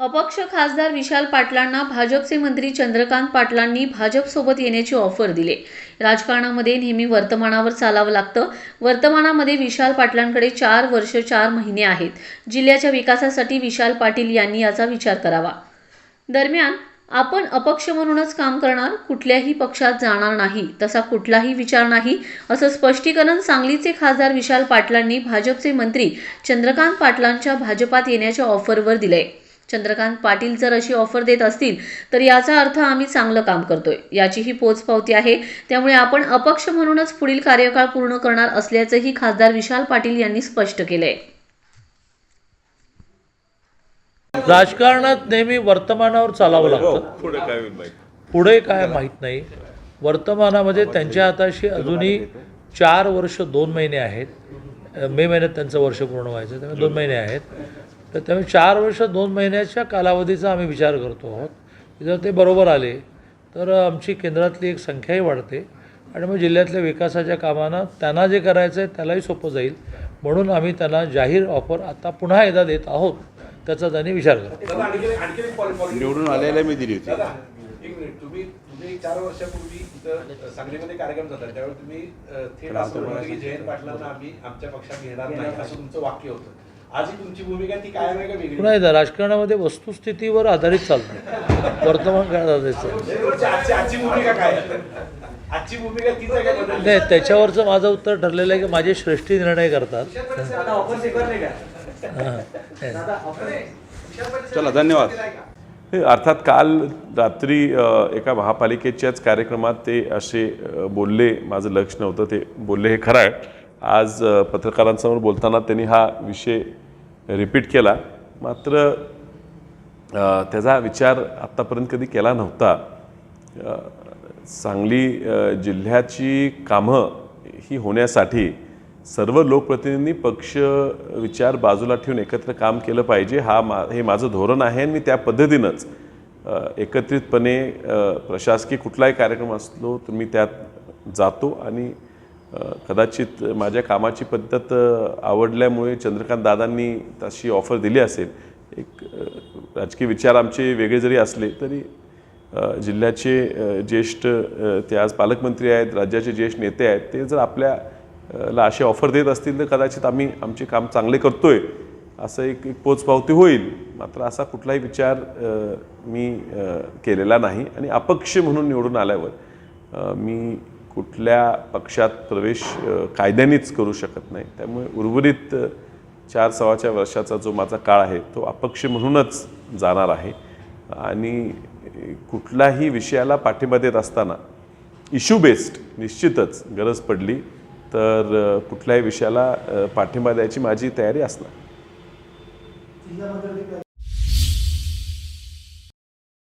अपक्ष खासदार विशाल पाटलांना भाजपचे मंत्री चंद्रकांत पाटलांनी भाजपसोबत येण्याची ऑफर दिले. राजकारणामध्ये नेहमी वर्तमानावर चालावं लागतं. वर्तमानामध्ये विशाल पाटलांकडे चार वर्ष चार महिने आहेत. जिल्ह्याच्या विकासासाठी विशाल पाटील यांनी याचा विचार करावा. दरम्यान आपण अपक्ष म्हणूनच काम करणार कुठल्याही पक्षात जाणार नाही तसा कुठलाही विचार नाही असं स्पष्टीकरण सांगलीचे खासदार विशाल पाटलांनी भाजपचे मंत्री चंद्रकांत पाटलांच्या भाजपात येण्याच्या ऑफरवर दिलंय. चंद्रकांत पाटील जर अशी ऑफर देत असतील तर याचा अर्थ आम्ही चांगलं काम करतोय. याची ही पोचपावती आहे. त्यामुळे आपण अपक्ष म्हणूनच पुढील कार्यकाळ पूर्ण करणार असल्याचंही खासदार विशाल पाटील यांनी स्पष्ट केलंय. राजकारणात नेहमी वर्तमानावर चालावं लागतं. पुढे काय होईल माहिती? पुढे काय माहीत नाही. वर्तमानामध्ये त्यांच्या हाताशी अजूनही चार वर्ष दोन महिने आहेत. मे महिन्यात त्यांचं वर्ष पूर्ण व्हायचं त्यामुळे दोन महिने आहेत. तर त्यामुळे चार वर्ष दोन महिन्याच्या कालावधीचा आम्ही विचार करतो आहोत. जर ते बरोबर आले तर आमची केंद्रातली एक संख्याही वाढते आणि मग जिल्ह्यातल्या विकासाच्या कामांना त्यांना जे करायचं आहे त्यालाही सोपं जाईल. म्हणून आम्ही त्यांना जाहीर ऑफर आता पुन्हा एकदा देत आहोत त्याचा त्यांनी विचार करा निवडून आलेल्या मी दिली होती. एक मिनिट तुम्ही तुम्ही चार वर्षापूर्वी इथं सांगलीमध्ये कार्यक्रम झाला त्यावेळी तुम्ही थेट असं म्हणलं की जयंत पाटलांना आम्ही आमच्या पक्षात घेणार नाही असं तुमचं वाक्य होतं. आज ही तुमची भूमिका ती कायम आहे का वेगळी? पुन्हा एकदा राजकारणामध्ये वस्तुस्थितीवर आधारित चालतं. वर्तमान काळात आधारित शेवटची आजची आजची भूमिका काय? आहे? आजची भूमिका तीच आहे का बदलली? नाही त्याच्यावरचं माझं उत्तर ठरलेलं आहे की माझे श्रेष्ठी निर्णय करतात. चला धन्यवाद. हे अर्थात काल रात्री अ, एका महापालिकेच्याच कार्यक्रमात ते असे अ, बोलले. माझं लक्ष नव्हतं ते बोलले हे खरं आहे. आज पत्रकारांसमोर बोलताना त्यांनी हा विषय रिपीट केला. मात्र त्याचा विचार आत्तापर्यंत कधी केला नव्हता. सांगली जिल्ह्याची कामं ही होण्यासाठी सर्व लोकप्रतिनिधींनी पक्ष विचार बाजूला ठेवून एकत्र काम केलं पाहिजे. हा मा हे माझं धोरण आहे आणि मी त्या पद्धतीनंच एकत्रितपणे प्रशासकीय कुठलाही कार्यक्रम असलो तर मी त्यात जातो आणि कदाचित माझ्या कामाची पद्धत आवडल्यामुळे चंद्रकांत दादांनी तशी ऑफर दिली असेल. एक राजकीय विचार आमचे वेगळे जरी असले तरी जिल्ह्याचे ज्येष्ठ ते आज पालकमंत्री आहेत राज्याचे ज्येष्ठ नेते आहेत ते जर आपल्या ला असे ऑफर देत असतील तर कदाचित आम्ही आमचे काम चांगले करतोय. असं एक एक पोचपावती होईल. मात्र असा कुठलाही विचार मी केलेला नाही. आणि अपक्ष म्हणून निवडून आल्यावर मी कुठल्या पक्षात प्रवेश कायद्यानेच करू शकत नाही. त्यामुळे उर्वरित चार सव्वाच्या वर्षाचा जो माझा काळ आहे तो अपक्ष म्हणूनच जाणार आहे. आणि कुठलाही विषयाला पाठिंबा देत असताना इश्यू बेस्ड निश्चितच गरज पडली तर कुठल्याही विषयाला पाठिंबा द्यायची माझी तयारी असणार.